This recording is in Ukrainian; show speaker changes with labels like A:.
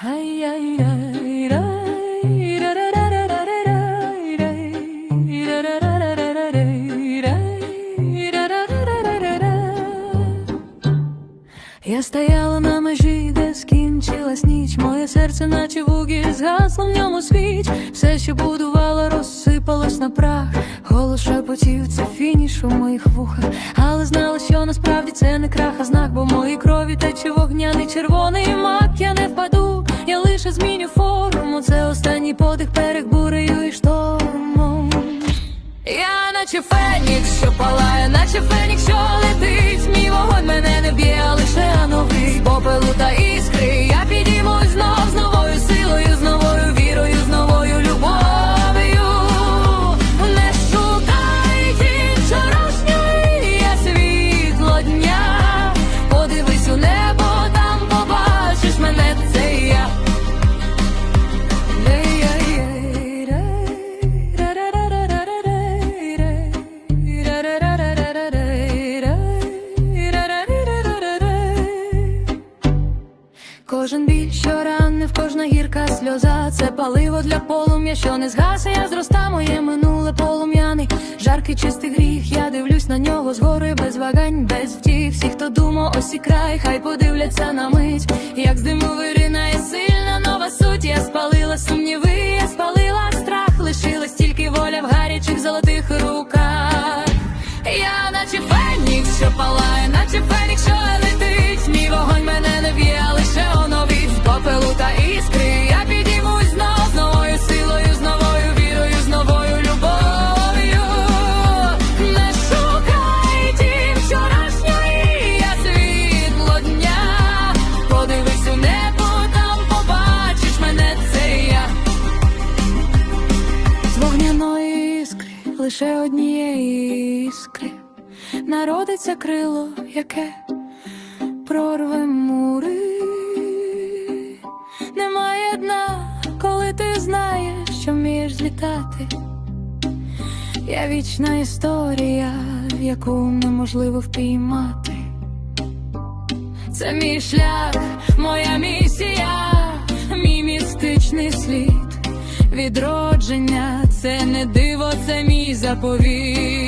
A: Я стояла на межі, де скінчилась ніч. Моє серце, наче вугіль, згасло в ньому свіч. Все, що будувало, розсипалось на прах. Голос шепотів, це фініш у моїх вухах. Але знала, що насправді це не крах, а знак, бо в моїй крові тече вогняний червоний мак. Я не впаду, я лише зміню форму. Це останній подих перед бурею і штормом. Я наче фенікс, що палає, наче фенікс, що летить. Мій вогонь мене не б'є, а лише новий попелу та іскри. Біль, в ранив, кожна гірка сльоза, це паливо для полум'я, що не згасе, я зроста моє минуле полум'яний, жаркий чистий гріх, я дивлюсь на нього згори без вагань, без втіх. Всі, хто думав, ось і край, хай подивляться на мить, як з диму виринає сильна нова суть. Я спалила сумніви, лише однієї іскри, народиться крило, яке прорве мури. Немає дна, коли ти знаєш, що вмієш злітати. Я вічна історія, яку неможливо впіймати. Це мій шлях, моя місія, мій містичний слід. Відродження це не диво, це мій заповіт.